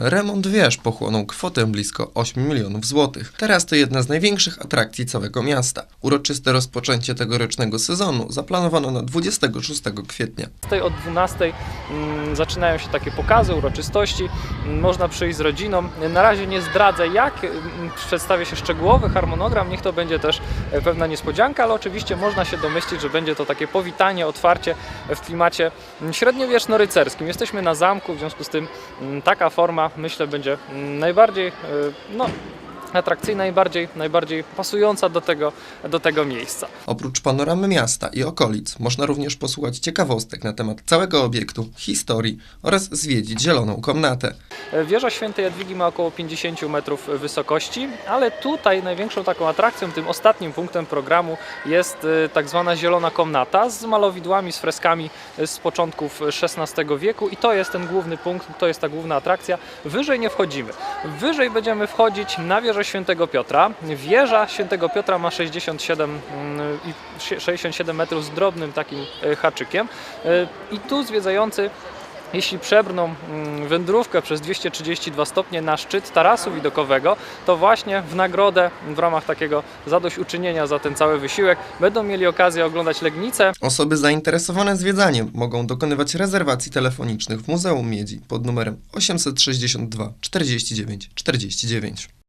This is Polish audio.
Remont wież pochłonął kwotę blisko 8 milionów złotych. Teraz to jedna z największych atrakcji całego miasta. Uroczyste rozpoczęcie tegorocznego sezonu zaplanowano na 26 kwietnia. Tutaj od 12 mm, zaczynają się takie pokazy, uroczystości. Mm, Można przyjść z rodziną. Na razie nie zdradzę jak, mm, przedstawię się szczegółowy harmonogram, niech to będzie też e, pewna niespodzianka, ale oczywiście można się domyślić, że będzie to takie powitanie, otwarcie w klimacie mm, średniowieczno-rycerskim. Jesteśmy na zamku, w związku z tym mm, taka forma myślę będzie mm, najbardziej e, no, atrakcyjna i bardziej, najbardziej pasująca do tego, do tego miejsca. Oprócz panoramy miasta i okolic można również posłuchać ciekawostek na temat całego obiektu, historii oraz zwiedzić zieloną komnatę. Wieża Świętej Jadwigi ma około 50 metrów wysokości, ale tutaj największą taką atrakcją, tym ostatnim punktem programu jest y, tak zwana zielona komnata z malowidłami, z freskami z początków XVI wieku i to jest ten główny punkt, to jest ta główna atrakcja. Wyżej nie wchodzimy. Wyżej będziemy wchodzić na wieżę Świętego Piotra. Wieża Świętego Piotra ma 67, mm, i 67 metrów z drobnym takim y, haczykiem Y, i tu zwiedzający jeśli przebrną mm, wędrówkę przez 232 stopnie na szczyt tarasu widokowego, to właśnie w nagrodę w ramach takiego zadośćuczynienia za ten cały wysiłek będą mieli okazję oglądać Legnicę, Osoby zainteresowane zwiedzaniem mogą dokonywać rezerwacji telefonicznych w Muzeum Miedzi pod numerem 862 49 49.